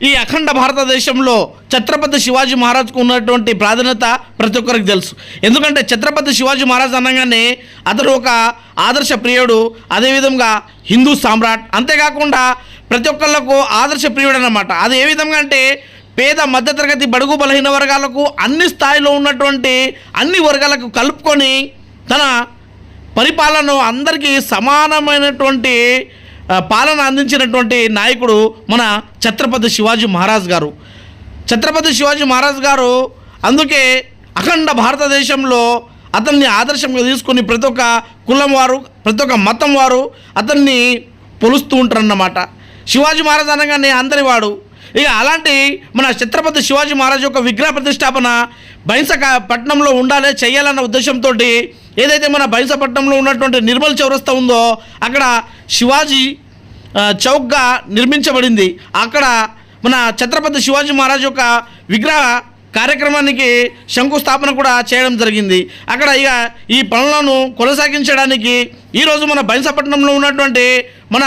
ఈ అఖండ భారతదేశంలో ఛత్రపతి శివాజీ మహారాజ్కు ఉన్నటువంటి ప్రాధాన్యత ప్రతి ఒక్కరికి తెలుసు. ఎందుకంటే ఛత్రపతి శివాజీ మహారాజ్ అనగానే అతడు ఒక ఆదర్శ ప్రియుడు అదేవిధంగా హిందూ సామ్రాట్. అంతేకాకుండా ప్రతి ఒక్కళ్ళకు ఆదర్శ ప్రియుడు అనమాట అది ఏ విధంగా అంటే పేద మధ్యతరగతి బడుగు బలహీన వర్గాలకు అన్ని స్థాయిలో ఉన్నటువంటి అన్ని వర్గాలకు కలుపుకొని తన పరిపాలన అందరికీ సమానమైనటువంటి పాలన అందించినటువంటి నాయకుడు మన ఛత్రపతి శివాజీ మహారాజ్ గారు. ఛత్రపతి శివాజీ మహారాజ్ గారు అందుకే అఖండ భారతదేశంలో అతన్ని ఆదర్శంగా తీసుకుని ప్రతి ఒక్క కులం వారు ప్రతి ఒక్క మతం వారు అతన్ని పొలుస్తూ ఉంటారన్నమాట. శివాజీ మహారాజ్ అనగానే అందరి వాడు. ఇక అలాంటి మన ఛత్రపతి శివాజీ మహారాజ్ యొక్క విగ్రహ ప్రతిష్టాపన బైంసక పట్టణంలో ఉండాలి చేయాలన్న ఉద్దేశంతో ఏదైతే మన బైసపట్నంలో ఉన్నటువంటి నిర్మల్ చౌరస్తా ఉందో అక్కడ శివాజీ చౌక్గా నిర్మించబడింది. అక్కడ మన ఛత్రపతి శివాజీ మహారాజ్ యొక్క విగ్రహ కార్యక్రమానికి శంకుస్థాపన కూడా చేయడం జరిగింది. అక్కడ ఇక ఈ పనులను కొనసాగించడానికి ఈరోజు మన బైంసపట్నంలో ఉన్నటువంటి మన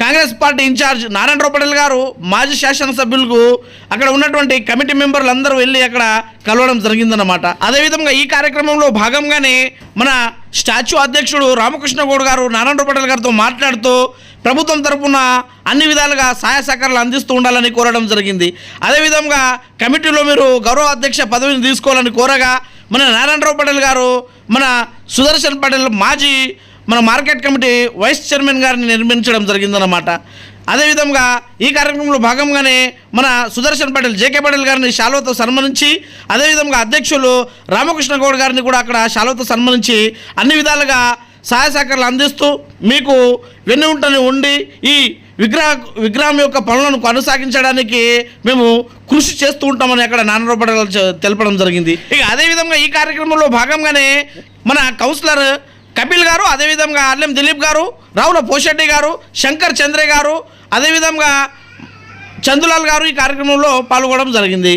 కాంగ్రెస్ పార్టీ ఇన్ఛార్జ్ నారాయణ పటేల్ గారు మాజీ శాసనసభ్యులకు అక్కడ ఉన్నటువంటి కమిటీ మెంబర్లు అందరూ వెళ్ళి అక్కడ కలవడం జరిగిందన్నమాట. అదేవిధంగా ఈ కార్యక్రమంలో భాగంగానే మన స్టాచ్యూ అధ్యక్షుడు రామకృష్ణ గౌడ్ గారు నారాయణ పటేల్ గారితో మాట్లాడుతూ ప్రభుత్వం తరపున అన్ని విధాలుగా సహాయ సహకారాలు అందిస్తూ ఉండాలని కోరడం జరిగింది. అదేవిధంగా కమిటీలో మీరు గౌరవ అధ్యక్ష పదవిని తీసుకోవాలని కోరగా మన నారాయణరావు పటేల్ గారు మన సుదర్శన్ పటేల్ మాజీ మన మార్కెట్ కమిటీ వైస్ చైర్మన్ గారిని నిర్మించడం జరిగిందన్నమాట. అదేవిధంగా ఈ కార్యక్రమంలో భాగంగానే మన సుదర్శన్ పటేల్ జేకే పటేల్ గారిని శాలువతో సన్మానించి అదేవిధంగా అధ్యక్షులు రామకృష్ణ గౌడ్ గారిని కూడా అక్కడ శాలువతో సన్మానించి అన్ని విధాలుగా సహాయ సహకారాలు అందిస్తూ మీకు వెన్నుంటని ఉండి ఈ విగ్రహ విగ్రహం యొక్క పనులను కొనసాగించడానికి మేము కృషి చేస్తూ ఉంటామని అక్కడ నాన్నరావు తెలపడం జరిగింది. ఇక అదేవిధంగా ఈ కార్యక్రమంలో భాగంగానే మన కౌన్సిలర్ కపిల్ గారు అదేవిధంగా అల్లెం దిలీప్ గారు రావుల పోషెట్టి గారు శంకర్ చంద్రే గారు అదేవిధంగా చందులాల్ గారు ఈ కార్యక్రమంలో పాల్గొనడం జరిగింది.